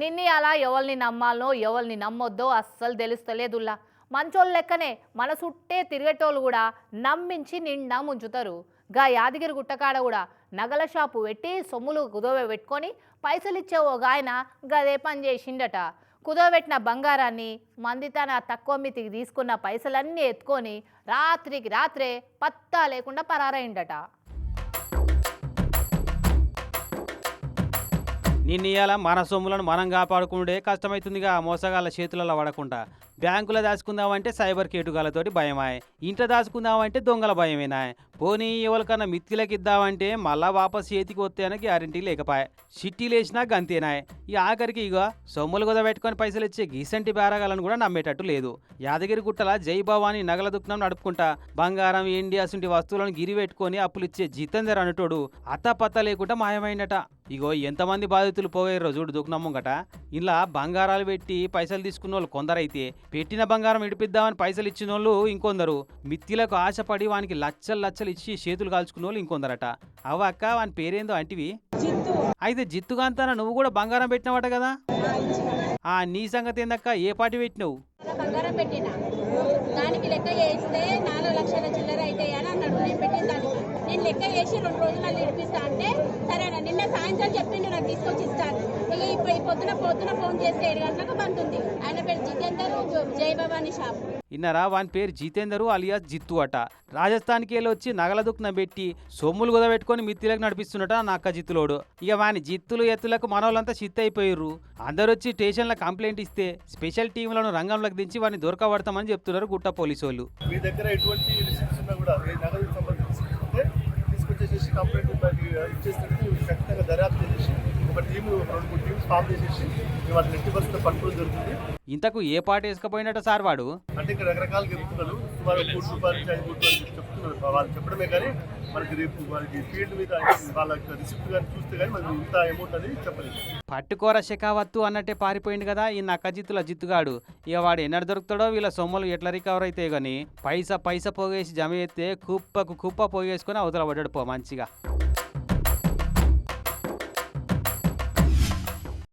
నిన్ని అలా ఎవరిని నమ్మాలనో ఎవరిని నమ్మొద్దో అస్సలు తెలుస్తలేదుల్లా. మంచోళ్ళ లెక్కనే మన చుట్టే తిరిగేటోళ్ళు కూడా నమ్మించి నిండా ముంచుతారు. గా యాదగిరి గుట్టకాడ కూడా నగల షాపు పెట్టి సొమ్ములు కుదవ పెట్టుకొని పైసలు ఇచ్చే ఓ గాయన గదే పని చేసిండట. కుదవబెట్టిన బంగారాన్ని మంది తన తక్కువ మితికి తీసుకున్న పైసలన్నీ ఎత్తుకొని రాత్రికి రాత్రే పత్తా లేకుండా పరారైండట. నిన్న ఇవాళ మన సొమ్ములను మనం కాపాడుకుంటే కష్టమవుతుందిగా మోసగాళ్ళ చేతులలో పడకుండా. బ్యాంకులో దాచుకుందామంటే సైబర్ కేటుగాలతోటి భయమాయ్. ఇంట్లో దాచుకుందామంటే దొంగల భయమేనా పోనీ ఎవరికన్నా మిత్తిలకి ఇద్దామంటే మళ్ళా వాపస్ చేతికి వస్తాయని గ్యారంటీ లేకపాయ్. చిట్టీ లేచినా గంతేనాయ్ ఈ ఆఖరికి ఇక సొమ్ములు కుదా పెట్టుకొని పైసలు ఇచ్చే గీసంటి బేరగాలను కూడా నమ్మేటట్టు లేదు. యాదగిరి గుట్టల జై భవాని నగల దుఃఖం నడుపుకుంటా. బంగారం ఎండి అసంటి వస్తువులను గిరి పెట్టుకొని అప్పులు ఇచ్చే జితేందర్ అనేటోడు అత్తపత్త లేకుండా మాయమైందట ఇగో ఎంతమంది బాధితులు పోయే రోజు దుకాణం ముంగట ఇలా బంగారాలు పెట్టి పైసలు తీసుకున్న వాళ్ళు కొందరైతే పెట్టిన బంగారం ఇడిపిద్దామని పైసలు ఇచ్చిన వాళ్ళు ఇంకొందరు. మిత్తిలకు ఆశపడి వానికి లచ్చలు లచ్చలు ఇచ్చి చేతులు కాల్చుకున్న వాళ్ళు ఇంకొందరట. అవ్వ అక్క వాని పేరేందో అంటివి? అయితే జిత్తుగాంతన నువ్వు కూడా బంగారం పెట్టినవట కదా? ఆ నీ సంగతి ఏందక్క? ఏ పాటి పెట్టినావు? దానికి లెక్క చేస్తే నాలుగు లక్షల చిల్లర అవుతాయి అని అన్నాడు. నేను పెట్టిన దానికి. నేను లెక్క చేసి రెండు రోజులలో ఇడిపిస్తా అంటే సరేనా నిన్న సాయంత్రం చెప్పిండు నాకు తీసుకొచ్చి ఇస్తాను ఇక ఇప్పుడు ఈ పొద్దున పొద్దున ఫోన్ చేస్తే ఏడు గంటలకు బంద్ ఉంది. ఆయన పేరు జితేందర్ షాప్. ఇన్నారా? వాని పేరు జితేందరు అలియాస్ జిత్తు అట. రాజస్థాన్కి వెళ్ళి వచ్చి నగల దుక్కున పెట్టి సొమ్ములు కుదబెట్టుకొని మిత్తిలకు నడిపిస్తున్నట నా అక్క జిత్తులోడు. ఇక వాని జిత్తులు ఎత్తులకు మనోళ్ళంతా చిత్త అయిపోయారు అందరు వచ్చి స్టేషన్లో కంప్లైంట్ ఇస్తే స్పెషల్ టీంలను రంగంలోకి దించి వాడిని దొరకబడతామని చెప్తున్నారు గుట్ట పోలీసు వాళ్ళు మీ దగ్గర ఎటువంటి కూడా తీసుకొచ్చేసేసి కంప్లైంట్ ఇచ్చేస్తే ఖచ్చితంగా దర్యాప్తు చేసేసి ఒక టీం రెండు మూడు టీమ్స్ ఫామ్ చేసేసి వాటిని ఎట్టి పరిస్థితుల్లో పట్టుకోవడం జరుగుతుంది. ఇంతకు ఏ పాట వేసుకపోయినట్ట సార్ వాడు? అంటే ఇక్కడ రకరకాలుగా చెప్తున్నారు. సుమారు మూడు రూపాయలు నుంచి ఐదు రూపాయలు అని చెప్తున్నారు. వాళ్ళు చెప్పడమే కానీ మనకి రేపు వాళ్ళకి ఫీల్డ్ మీద వాళ్ళ రిసిప్ట్ కానీ చూస్తే కానీ మనకి ఇంత అమౌంట్ అనేది చెప్పలేదు. పట్టుకోర శకావత్తు అన్నట్టే పారిపోయింది కదా ఈ నక్క జిత్తుల జిత్తుగాడు. ఇక వాడు ఎన్నడు దొరుకుతాడో వీళ్ళ సొమ్ములు ఎట్లా రికవర్ అయితే గాని పైసా పైసా పోగేసి జమ చేస్తే కుప్పకు కుప్ప పోగేసుకొని అవతల పడ్డాడు పో 완치가